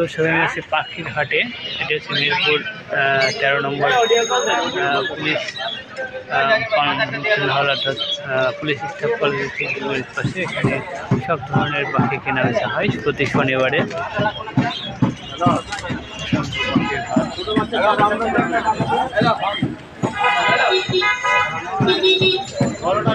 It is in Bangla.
দর্শক পাখির হাটে এটা হচ্ছে মিরপুর তেরো নম্বর পুলিশ পুলিশ স্টাফ কলেজের পাশে এখানে সব ধরনের পাখি কেনা বেচা হয় প্রতি শনিবারে করোনা